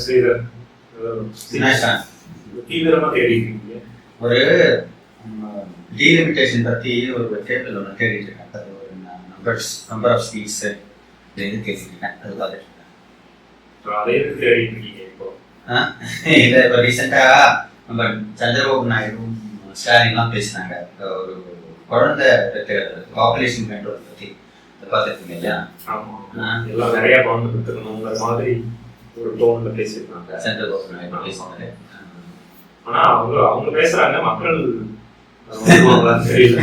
ஸ்ரீதர். தீவிரமா தேடி இருக்கீங்க ஒரு டீலிமிட்டேஷன் பத்தி ஒரு டேபிள் ஒன்று தேடிட்டு இருக்கேன் அது ஒரு நம்பர்ஸ் நம்பர் ஆஃப் ஸ்பீட்ஸ் இது இருக்கேன் அது பார்த்துட்டு இருக்கேன் அதை தேடிட்டு இருக்கீங்க இப்போ? ரீசெண்டாக நம்ம சந்திரபாபு நாயுடு ஸ்டாலின்லாம் பேசினாங்க. ஒரு குழந்தை பாப்புலேஷன் கண்ட்ரோல் பற்றி பார்த்துருக்கீங்க இல்லையா? ஆமா. ஆ. எல்லாம் நிறைய பவுண்ட் கொடுத்துக்கணுங்கிற மாதிரி ஒரு டோன்ல பேசியிருக்காங்க சந்திரபாபு நாயுடு பேசினாரு. ஆனா அவங்க அவங்க பேசுறாங்க மக்கள் தெரியல.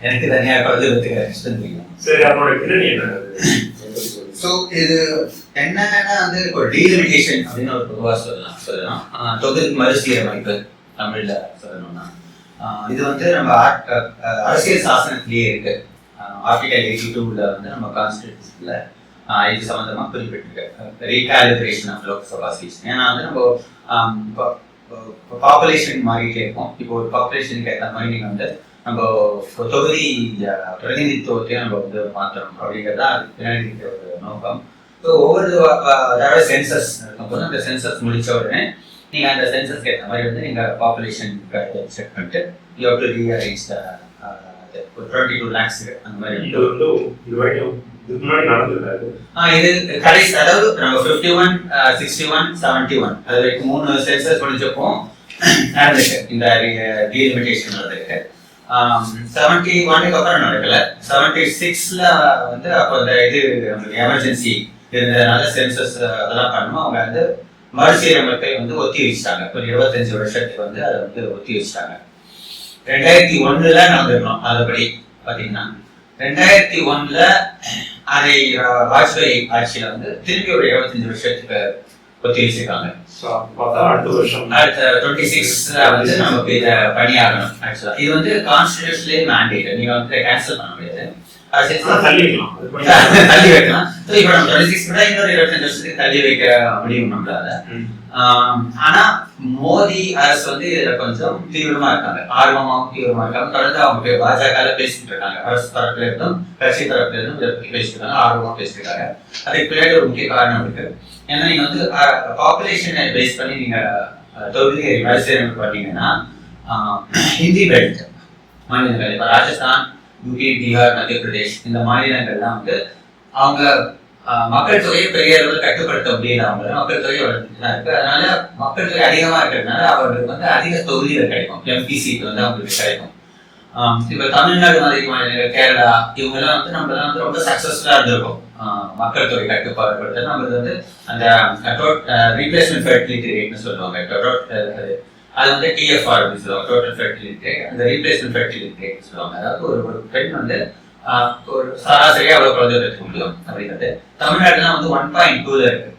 எனக்கு தனியாக குழந்தை சரி பின்னணி என்ன. ஸோ இது என்னன்னா வந்து ஒரு டீலிமிட்டேஷன் அப்படின்னு ஒரு பொதுவாக சொல்லலாம் சொல்லலாம். ஆஹ் தொகுதி மறுசீரமைப்பு தமிழ்ல சொல்லணும்னா. இது வந்து நம்ம அரசியல் சாசனத்திலேயே இருக்கு. ஆர்டிகல் எயிட்டி டூவில் வந்து நம்ம கான்ஸ்டியூஷன்ல இது சம்மந்தமா குறிப்பிட்டிருக்கு. ரீகாலிபிரேஷன் ஆஃப் லோக்சபா சீட்ஸ் ஏன்னா வந்து நம்ம பாப்புலேஷன் மாறிட்டே இருக்கும். இப்போ ஒரு பாப்புலேஷனுக்கு ஏற்ற மாதிரி நீங்கள் வந்து நம்ம தொகுதி பிரதிநிதித்துவத்தையும் நம்ம வந்து மாற்றணும் அப்படிங்கிறது தான் அது ஒரு நோக்கம். ஸோ ஒவ்வொரு அதாவது சென்சஸ் இருக்கும்போது அந்த சென்சஸ் முடிச்ச உடனே நீங்கள் அந்த சென்சஸ்க்கு ஏற்ற மாதிரி வந்து நீங்கள் பாப்புலேஷன் செக் பண்ணிட்டு யூ டு ரீஅரேஞ்ச் ஒரு டுவெண்ட்டி டூ லேக்ஸ் அந்த மாதிரி இது வந்து இதுக்கு முன்னாடி நடந்திருக்காது இது கடைசி அதாவது நம்ம fifty one sixty one seventy one அது வரைக்கும் மூணு சென்சஸ் முடிஞ்சப்போ நடந்திருக்கு. இந்த டீலிமிட்டேஷன் நடந்திருக்கு. செவன்டி ஒன்னுக்கு அப்புறம் நடக்கல. செவன்டி சிக்ஸ்ல வந்து அப்போ இந்த இது நம்மளுக்கு எமர்ஜென்சி இருந்ததுனால சென்சஸ் அதெல்லாம் பண்ணணும். அவங்க வந்து மறுசீரமைப்பை வந்து ஒத்தி வச்சிட்டாங்க. ஒரு இருபத்தஞ்சு வருஷத்துக்கு வந்து அதை வந்து ஒத்தி வச்சிட்டாங்க. ரெண்டாயிரத்தி ஒண்ணுல நடந்திருக்கணும். அதுபடி பாத்தீங்கன்னா. ரெண்டாயிரத்தி ஒண்ணுல அதை வாஜ்பாய் ஆட்சியில வந்து திருப்பி ஒரு இருபத்தஞ்சு வருஷத்துக்கு ஒத்தி வச்சிருக்காங்க அடுத்த வருஷம். அடுத்த டுவெண்ட்டி சிக்ஸ்ல வந்து நமக்கு இதை பண்ணியாகணும் ஆக்சுவலா இது வந்து கான்ஸ்டியூஷன்லேயே மேண்டேட் நீங்க வந்து கேன்சல் பண்ண முடியாது. தள்ளி வைக்கலாம். தள்ளி வைக்கலாம். இப்ப நம்ம டுவெண்ட்டி சிக்ஸ் கூட இன்னொரு இருபத்தஞ்சு வருஷத்துக்கு தள்ளி வைக்க முடியும் நம்மளால. ஆனா மோடி அரசு வந்து இதுல கொஞ்சம் தீவிரமா இருக்காங்க. ஆர்வமாகவும் தீவிரமா இருக்காங்க. தொடர்ந்து அவங்க பாஜக பேசிட்டு இருக்காங்க. அரசு தரப்புல இருந்தும் கட்சி தரப்புல இருந்தும் இதை பத்தி பேசிட்டு இருக்காங்க. ஆர்வமா பேசிட்டு இருக்காங்க. அதுக்கு பின்னாடி ஒரு முக்கிய காரணம் இருக்கு. ஏன்னா நீங்க வந்து பாப்புலேஷனை பேஸ் பண்ணி நீங்க அஹ், தொகுதியை மறுசீரமைப்பு பண்ணீங்கன்னா ஹிந்தி பெல்ட் மாநிலங்கள் இப்ப ராஜஸ்தான் யூபி பீகார் மத்திய பிரதேஷ் இந்த மாநிலங்கள்லாம் வந்து அவங்க மக்கள் தொகையை பெரிய அளவில் கட்டுப்படுத்த முடியல மக்கள் தொகை வளர்ந்துட்டு இருக்கு. அதனால மக்கள் தொகை அதிகமா இருக்கிறதுனால அவர்களுக்கு வந்து அதிக தொகுதிகள் கிடைக்கும். எம்பி சீட் வந்து அவங்களுக்கு கிடைக்கும். இப்ப தமிழ்நாடு மாதிரி மாநிலங்கள் கேரளா? இவங்க எல்லாம் வந்து நம்ம வந்து ரொம்ப சக்சஸ்ஃபுல்லா இருந்திருக்கும். மக்கள் தொகை கட்டுப்பாடுபடுத்த. நம்மளுக்கு வந்து அந்த ரீப்ளேஸ்மெண்ட் ஃபெர்டிலிட்டி ரேட்னு சொல்லுவாங்க. total, அது வந்து டிஎஃப்ஆர் அப்படின்னு சொல்லுவாங்க. டோட்டல் ஃபெர்டிலிட்டி அந்த ரீப்ளேஸ்மெண்ட் ஃபெர்டிலிட்டி ரேட்னு சொல்லுவாங்க. அதாவது ஒரு ஒரு பெண் வந்து ஒரு சராசரியா அவ்வளவு குழந்தை பெற்றுக்க முடியும் அப்படிங்கிறது. தமிழ்நாடுலாம் வந்து ஒன் பாயிண்ட் டூல இருக்கு.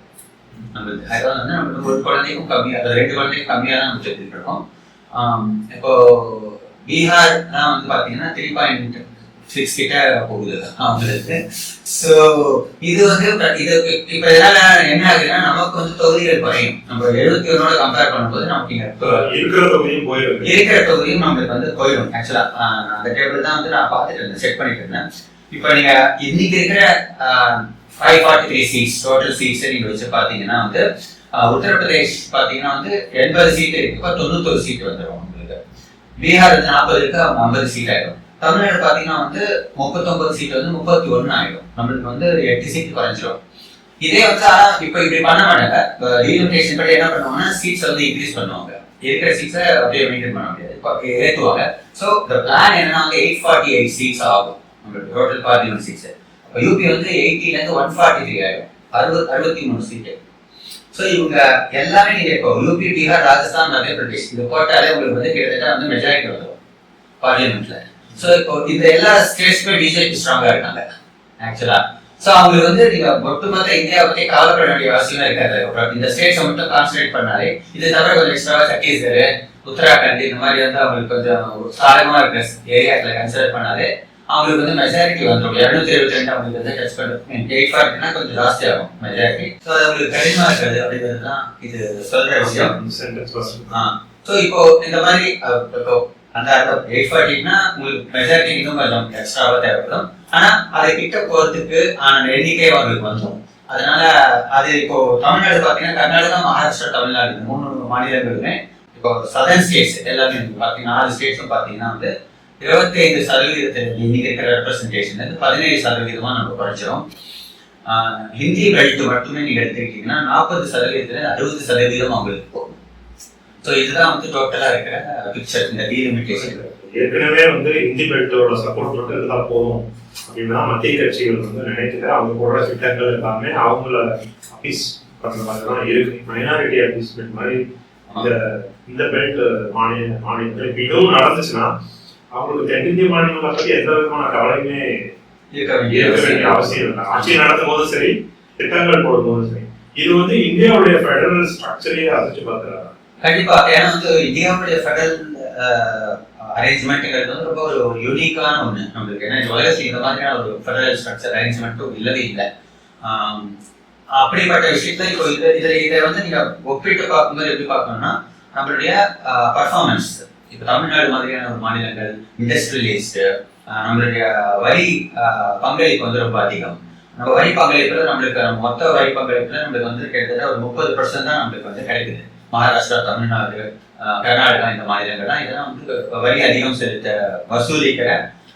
நம்மளுக்கு அதாவது வந்து நம்மளுக்கு ஒரு குழந்தைக்கும் கம்மியா அது ரெண்டு குழந்தைக்கும் கம்மியா தான் நம்ம செஞ்சுட்டு இருக்கோம். ஆம், இப்போ பீகார்லாம் வந்து பாத்தீங்கன்னா த்ரீ பாயிண்ட் சிக்ஸ் கிட்ட போகுது. அவங்களுக்கு ஸோ இது வந்து இது இப்ப இதனால என்ன ஆகுதுன்னா நமக்கு வந்து தொகுதிகள் குறையும். நம்ம எழுபத்தி ஒன்னோட கம்பேர் பண்ணும்போது நமக்கு இருக்கிற தொகுதியும் போயிருக்கு இருக்கிற தொகுதியும் நம்மளுக்கு வந்து போயிடும். ஆக்சுவலா அந்த டேபிள் தான் வந்து நான் பார்த்துட்டு இருந்தேன் செக் பண்ணிட்டு இருந்தேன். இப்போ நீங்க இன்னைக்கு இருக்கிற five forty three seats total seats நீங்க வச்சு பாத்தீங்கன்னா வந்து உத்தரப்பிரதேஷ் பாத்தீங்கன்னா வந்து எண்பது சீட் இருக்கு இப்போ தொண்ணூத்தொரு சீட் வந்துடும் உங்களுக்கு. பீகார் நாற்பது இருக்கு அவங்க ஐம்பது சீட் ஆயிடும். தமிழ்நாடு பாத்தீங்கன்னா வந்து முப்பத்தொன்பது சீட் வந்து முப்பத்தி ஒன்னு ஆயிடும். நம்மளுக்கு வந்து எட்டு சீட் குறைஞ்சிரும். இதே வந்து ஆனா இப்ப இப்படி பண்ண மாட்டாங்க. ரீலிமிட்டேஷன் படி என்ன பண்ணுவாங்கன்னா சீட்ஸ் வந்து இன்க்ரீஸ் பண்ணுவாங்க. இருக்கிற சீட்ஸை அப்படியே மெயின்டைன் பண்ண முடியாது. ஏற்றுவாங்க ஸோ இந்த பிளான் என்னன்னா வந்து எயிட் ஃபார்ட்டி எயிட் சீட்ஸ் ஆகும். நம்மளுக்கு டோட்டல் பார்லிமெண்ட் சீட்ஸ் இப்போ யூபி வந்து எயிட்டிலேருந்து ஒன் ஃபார்ட்டி த்ரீ ஆயிடும். அறுபது அறுபத்தி மூணு சீட்டு ஸோ இவங்க எல்லாமே நீங்க இப்போ யூபி பீகார் ராஜஸ்தான் மத்திய பிரதேஷ் இது போட்டாலே உங்களுக்கு வந்து கிட்டத்தட்ட வந்து மெஜாரிட்டி வந்துடும் பார்லிமெண்ட்ல ஸோ இப்போ இந்த எல்லா ஸ்டேட்ஸ்மே பிஜேபி ஸ்ட்ராங்கா இருக்காங்க ஆக்சுவலா ஸோ அவங்களுக்கு வந்து நீங்க ஒட்டுமொத்த இந்தியா பத்தி கவலைப்பட வேண்டிய அவசியமே இருக்காது இந்த ஸ்டேட்ஸை மட்டும் கான்சன்ட்ரேட் பண்ணாலே இது தவிர கொஞ்சம் எக்ஸ்ட்ராவா சத்தீஸ்கர் உத்தராகண்ட் இந்த மாதிரி வந்து அவங்களுக்கு கொஞ்சம் சாதகமா இருக்க ஏரியாக்களை கன்சிடர் பண்ணாலே அவங்களுக்கு வந்து மெஜாரிட்டி வந்துடும் இருநூத்தி எழுபத்தி ரெண்டு அவங்களுக்கு வந்து டச் பண்ணும் எயிட் ஃபார்ட்டினா கொஞ்சம் ஜாஸ்தி ஆகும் மெஜாரிட்டி ஸோ அது அவங்களுக்கு கடினமா இருக்காது அப்படிங்கிறது தான் இது சொல்ற விஷயம். ஸோ இப்போ இந்த மாதிரி இப்போ அந்த எயிட் ஃபார்ட்டின்னா உங்களுக்கு மெஜாரிட்டி இன்னும் கொஞ்சம் எக்ஸ்ட்ராவாக தேவைப்படும். ஆனால் அதை கிட்ட போகிறதுக்கு ஆன எண்ணிக்கை அவங்களுக்கு வந்துடும் அதனால அது இப்போ தமிழ்நாடு பார்த்தீங்கன்னா கர்நாடகா மகாராஷ்டிரா தமிழ்நாடு இந்த மூணு மாநிலங்களுமே இப்போ சதர்ன் ஸ்டேட்ஸ் எல்லாமே பார்த்தீங்கன்னா ஆறு நாலு ஸ்டேட்ஸும் பார்த்தீங்கன்னா வந்து இருபத்தி ஐந்து சதவீதத்தில் இன்னைக்கு இருக்கிற ரெப்ரஸன்டேஷன் வந்து பதினேழு சதவீதமாக நம்ம குறைச்சிரும். ஹிந்தி கழித்து மட்டுமே நீங்கள் எடுத்துக்கிட்டீங்கன்னா நாற்பது சதவீதத்தில் அறுபது சதவீதம் அவங்களுக்கு போகும். ஸோ இதுதான் வந்து டோட்டலா இருக்கிற பிக்சர் இந்த டீலிமிட்டேஷன் ஏற்கனவே வந்து இந்தி பெல்ட்டோட சப்போர்ட் மட்டும் இருந்தா போதும். அப்படின்னா மத்திய கட்சிகள் வந்து நினைக்கிற அவங்க போடுற திட்டங்கள் எல்லாமே அவங்கள அப்பீஸ் பண்ற மாதிரி தான் இருக்கு. மைனாரிட்டி அப்பீஸ்மெண்ட் மாதிரி இந்த இந்த பெல்ட் மாநில மாநிலங்கள் இப்ப இதுவும் நடந்துச்சுன்னா அவங்களுக்கு தென்னிந்திய மாநிலங்களை பத்தி எந்த விதமான கவலையுமே இருக்க இருக்க வேண்டிய அவசியம் இல்லை. ஆட்சி நடத்தும் போதும் சரி திட்டங்கள் போடும் போதும் சரி. இது வந்து இந்தியாவுடைய ஃபெடரல் ஸ்ட்ரக்சரையே அசைச்சு பார்க்கிறாங்க. கண்டிப்பா ஏன்னா வந்து இந்தியாவுடைய ஃபெடரல் அரேஞ்ச்மெண்ட்டுங்கிறது வந்து ரொம்ப ஒரு யூனிக்கான ஒண்ணு நம்மளுக்கு. ஏன்னா இந்த உலகத்தில் இந்த மாதிரியான ஒரு ஃபெடரல் ஸ்ட்ரக்சர் அரேஞ்ச்மெண்ட்டும் இல்லவே இல்லை. அப்படிப்பட்ட விஷயத்த இப்போ இதை இதை இதை வந்து நீங்க ஒப்பிட்டு பார்க்கும்போது எப்படி பார்க்கணும்னா நம்மளுடைய பர்ஃபார்மன்ஸ் இப்போ தமிழ்நாடு மாதிரியான ஒரு மாநிலங்கள் இண்டஸ்ட்ரியலிஸ்ட் நம்மளுடைய வரி பங்களிப்பு வந்து ரொம்ப அதிகம். நம்ம வரி பங்களிப்புல நம்மளுக்கு மொத்த வரி பங்களிப்புல நம்மளுக்கு வந்து கிட்டத்தட்ட ஒரு முப்பது பர்சன்ட் தான் நம்மளுக்கு வந்து கிடைக்குது. மகாராஷ்டிரா தமிழ்நாடு கர்நாடகா இந்த மாநிலங்கள்லாம் இதெல்லாம் வந்து வரி அதிகம் செலுத்த வசூலிக்கிற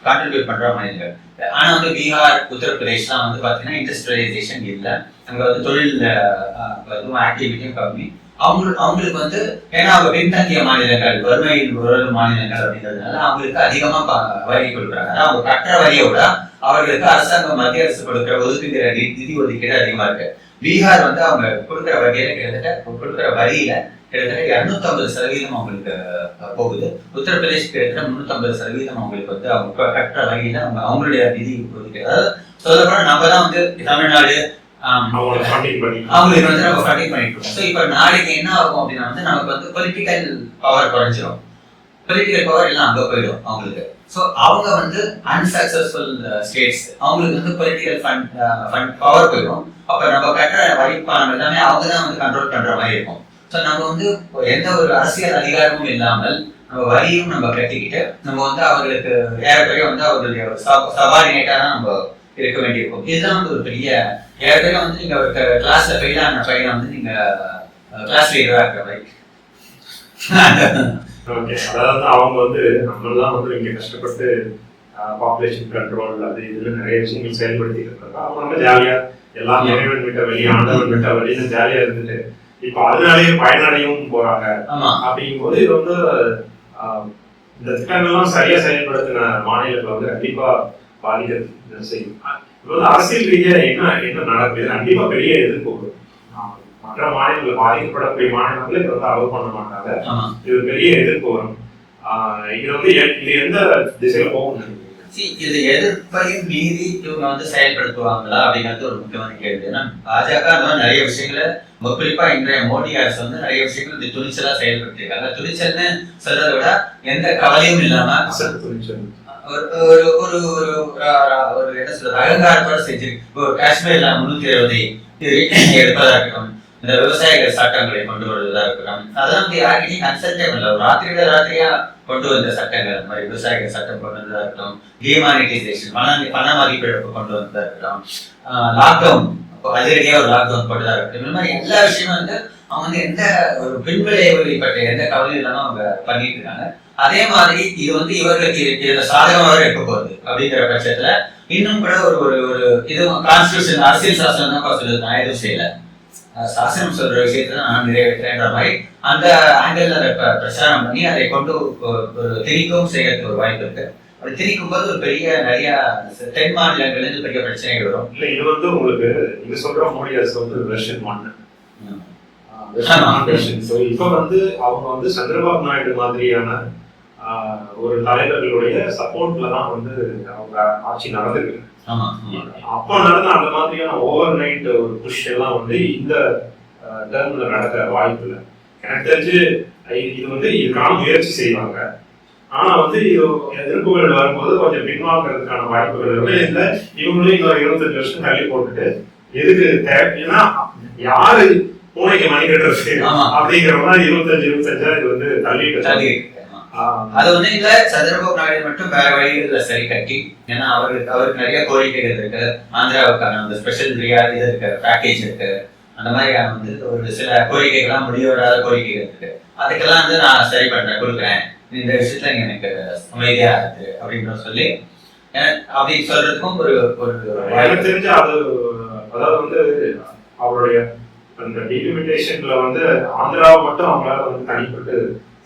கான்ட்ரிபியூட் பண்ற மாநிலங்கள். ஆனா வந்து பீகார் உத்தரப்பிரதேஷ்லாம் வந்து பாத்தீங்கன்னா இண்டஸ்ட்ரியலைசேஷன் இல்லை. அங்க வந்து தொழில் ஆக்டிவிட்டியும் கம்மி. அவங்களுக்கு அவங்களுக்கு வந்து ஏன்னா அவங்க பின்தங்கிய மாநிலங்கள் வறுமையில் உறவு மாநிலங்கள் அப்படிங்கிறதுனால அவங்களுக்கு அதிகமா வரி கொடுக்குறாங்க. அவங்க கட்டுற வரியை விட அவர்களுக்கு அரசாங்கம் மத்திய அரசு கொடுக்குற ஒதுக்குகிற நிதி ஒதுக்கீடு அதிகமா இருக்கு. பீகார் வந்து அவங்க கொடுக்குற வகையில கிட்டத்தட்ட கொடுக்குற வரியில கிட்டத்தட்ட இருநூத்தம்பது சதவீதம் அவங்களுக்கு போகுது. உத்தரப்பிரதேஷ் கிட்டத்தட்ட முன்னூத்தம்பது சதவீதம் அவங்களுக்கு வந்து அவங்க கட்டுற வரியில அவங்க அவங்களுடைய நிதி ஒதுக்கீடு அதாவது சொல்லப்போனா நம்ம தான் வந்து தமிழ்நாடு அவங்களுக்கு வந்து நம்ம ஃபண்டிங் பண்ணிட்டு இருக்கோம். ஸோ இப்போ நாளைக்கு என்ன ஆகும் அப்படின்னா வந்து நமக்கு வந்து பொலிட்டிக்கல் பவர் குறைஞ்சிரும். பொலிட்டிக்கல் பவர் எல்லாம் அங்கே போயிடும் அவங்களுக்கு. ஸோ அவங்க வந்து அன்சக்சஸ்ஃபுல் ஸ்டேட்ஸ் அவங்களுக்கு வந்து பொலிட்டிக்கல் ஃபண்ட் ஃபண்ட் பவர் போயிடும். அப்ப நம்ம கட்டுற வரி எல்லாமே அவங்க தான் வந்து கண்ட்ரோல் பண்ற மாதிரி இருக்கும். ஸோ நம்ம வந்து எந்த ஒரு அரசியல் அதிகாரமும் இல்லாமல் நம்ம வரியும் நம்ம கட்டிக்கிட்டு நம்ம வந்து அவர்களுக்கு ஏறக்குறைய வந்து அவர்களுடைய சபார்டினேட்டாக தான் நம்ம இருக்க வேண்டியிருக்கும். இதுதான் வந்து ஒரு பெரிய ஏற்கனவே வந்து நீங்க ஒரு கிளாஸ்ல ஃபெயில் ஆன பையனை வந்து நீங்க கிளாஸ் லீடரா இருக்கிற மாதிரி. ஓகே அதாவது அவங்க வந்து நம்மளாம் வந்து இங்கே கஷ்டப்பட்டு பாப்புலேஷன் கண்ட்ரோல் அது இதில் நிறைய விஷயங்கள் செயல்படுத்திட்டு இருக்காங்க. அவங்க நம்ம ஜாலியாக எல்லாம் இறைவன் விட்ட வழி ஆண்டவன் விட்ட வழின்னு ஜாலியா இருந்துட்டு இப்ப அதனாலேயே பயனடையவும் போறாங்க. ஆமா. அப்படிங்கும்போது இது வந்து இந்த திட்டங்கள்லாம் சரியா செயல்படுத்தின மாநிலங்களை வந்து கண்டிப்பா பாதிக்கிறது செய்யும் இது வந்து அரசியல் ரீதியா என்ன என்ன நடக்குது? கண்டிப்பா பெரிய எதிர்ப்பு. மற்ற மாநிலங்கள் பாதிக்கப்படக்கூடிய மாநிலங்கள் இதை வந்து அலோவ் பண்ண மாட்டாங்க. இது பெரிய எதிர்ப்பு வரும். இது வந்து இது எந்த திசையில போகும் இது எதிர்ப்பையும் மீறி இவங்க வந்து செயல்படுத்துவாங்களா அப்படிங்கிறது ஒரு முக்கியமான கேள்வி. ஏன்னா பாஜக அந்த மாதிரி நிறைய விஷயங்களை குறிப்பா இன்றைய மோடி அரசு வந்து நிறைய விஷயங்கள் இந்த துணிச்சலா செயல்படுத்திருக்காங்க துணிச்சல்னு சொல்றதை விட எந்த கவலையும் இல்லாம துணிச்சல். ஒரு ஒரு ஒரு ஒரு என்ன சொல்றது அகங்காரத்தோட செஞ்சிருக்கு. காஷ்மீர்ல முன்னூத்தி இருபது எடுப்பதா இருக்கட்டும். இந்த விவசாயிகள் சட்டங்களை கொண்டு வருவதா இருக்கட்டும் அதெல்லாம் வந்து யாருக்கிட்டையும் கன்சல்டே பண்ணல ராத்திரியில ராத்திரியா கொண்டு வந்த சட்டங்கள் இந்த மாதிரி விவசாயிகள் சட்டம் கொண்டு வந்ததா இருக்கட்டும் டிமானிட்டைசேஷன் பண பண மதிப்பிழப்பு கொண்டு வந்ததா இருக்கட்டும் லாக்டவுன் அதிரடியா ஒரு லாக்டவுன் போட்டதா இருக்கட்டும் இந்த மாதிரி எல்லா விஷயமும் வந்து அவங்க வந்து எந்த ஒரு பின்விளைவுகளை பற்றிய எந்த கவலையும் இல்லாம அவங்க பண்ணிட்டு இருக்காங்க. அதே மாதிரி இது வந்து இவர்களுக்கு இதுல சாதகமாக இருக்க போகுது அப்படிங்கிற பட்சத்துல இன்னும் கூட ஒரு ஒரு ஒரு இது கான்ஸ்டியூஷன் அரசியல் சாசனம் தான் சொல்லுது நான் எதுவும் செய்யல. சாசனம் சொல்ற விஷயத்தை நான் நிறைவேற்றேன்ற மாதிரி அந்த ஆங்கிள் அதை பிரச்சாரம் பண்ணி அதை கொண்டு திணிக்கவும் செய்யறதுக்கு ஒரு வாய்ப்பு இருக்கு அப்படி திணிக்கும் போது ஒரு பெரிய நிறைய தென் மாநிலங்கள்ல இருந்து பெரிய பிரச்சனைகள் வரும் இல்ல இது வந்து உங்களுக்கு நீங்க சொல்ற மோடி அரசு வந்து வெர்ஷன் ஒன் ம். ஆமா. So, இப்ப வந்து அவங்க வந்து சந்திரபாபு நாயுடு மாதிரியான ஒரு தலைவர்களுடைய சப்போர்ட்ல தான் வந்து அவங்க ஆட்சி நடந்திருக்கு. அப்ப நடந்த அந்த மாதிரியான ஓவர் நைட் ஒரு புஷ் எல்லாம் வந்து இந்த டேர்ம்ல நடக்க வாய்ப்பு இல்லை எனக்கு தெரிஞ்சு இது வந்து இதுக்கான முயற்சி செய்வாங்க. ஆனா வந்து எதிர்ப்புகள் வரும்போது கொஞ்சம் பின்வாங்கிறதுக்கான வாய்ப்புகள் இருக்கு இல்ல. இவங்களும் இன்னொரு இருபத்தஞ்சு வருஷம் தள்ளி போட்டுட்டு எதுக்கு தேவை ஏன்னா யாரு பூனைக்கு மணி கட்டுறது. அப்படிங்கிற மாதிரி இருபத்தஞ்சு இருபத்தஞ்சா இது வந்து தள்ளிட்டு அது வந்து இல்ல சந்திரபாபு நாயுடு மட்டும் வேற வழிகளில் சரி கட்டி. ஏன்னா அவருக்கு அவருக்கு நிறைய கோரிக்கைகள் இருக்கு. ஆந்திராவுக்கான அந்த ஸ்பெஷல் ரியாதி இது இருக்கு பேக்கேஜ் இருக்கு. அந்த மாதிரியான வந்து ஒரு சில கோரிக்கைகள்லாம் முடிவராத கோரிக்கைகள் இருக்கு. அதுக்கெல்லாம் வந்து நான் சரி பண்றேன் கொடுக்குறேன். இந்த விஷயத்துல எனக்கு அமைதியா இருக்கு அப்படின்னு சொல்லி அப்படி சொல்றதுக்கும் ஒரு ஒரு எனக்கு தெரிஞ்சு அது அதாவது வந்து அவருடைய அந்த டிலிமிட்டேஷன்ல வந்து ஆந்திராவை மட்டும் அவங்களால வந்து தனிப்பட்டு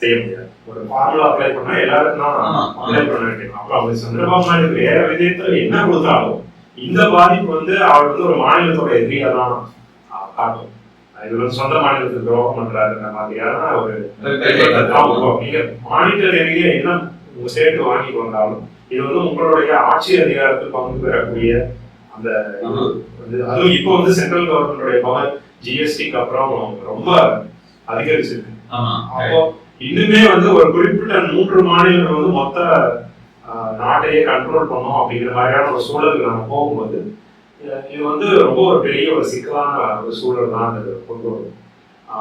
செய்ய முடியாது. ஒரு ஃபார்முலா அப்ளை பண்ணா எல்லாருக்கும் தான் அப்ளை பண்ண வேண்டியது. அப்ப அவர் சந்திரபாபு நாயுடு வேற விதயத்துல என்ன கொடுத்தாலும் இந்த பாதிப்பு வந்து அவர் வந்து ஒரு மாநிலத்தோட எதிரியா தான் காட்டும் இது வந்து சொந்த மாநிலத்துக்கு துரோகம் பண்றாருன்ற மாதிரியான ஒரு நீங்க மானிட்டர் எதிரியே என்ன உங்க ஸ்டேட் வாங்கிட்டு வந்தாலும் இது வந்து உங்களுடைய ஆட்சி அதிகாரத்தில் பங்கு பெறக்கூடிய அந்த. வந்து அதுவும் இப்போ வந்து சென்ட்ரல் கவர்மெண்டோட பவர் ஜிஎஸ்டிக்கு அப்புறம் ரொம்ப அதிகரிச்சிருக்கு. அப்போ இன்னுமே வந்து ஒரு குறிப்பிட்ட மூன்று மாநிலங்கள் வந்து மொத்த நாட்டையே கண்ட்ரோல் பண்ணும் அப்படிங்கிற மாதிரியான ஒரு சூழலுக்கு நம்ம போகும்போது இது வந்து ரொம்ப ஒரு பெரிய ஒரு சிக்கலான ஒரு சூழல் தான் அது கொண்டு வரும்.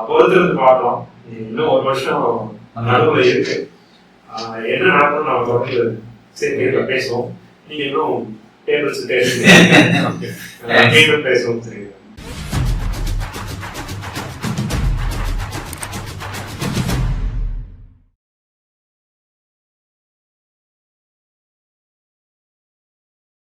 பொறுத்திருந்து பார்க்கலாம். இன்னும் ஒரு வருஷம் நடுவில் இருக்கு. என்ன நடக்கும் நம்ம தொடர்ந்து சரி நேர்ல பேசுவோம். நீங்க இன்னும் டேபிள்ஸ் மீண்டும் பேசுவோம் சரி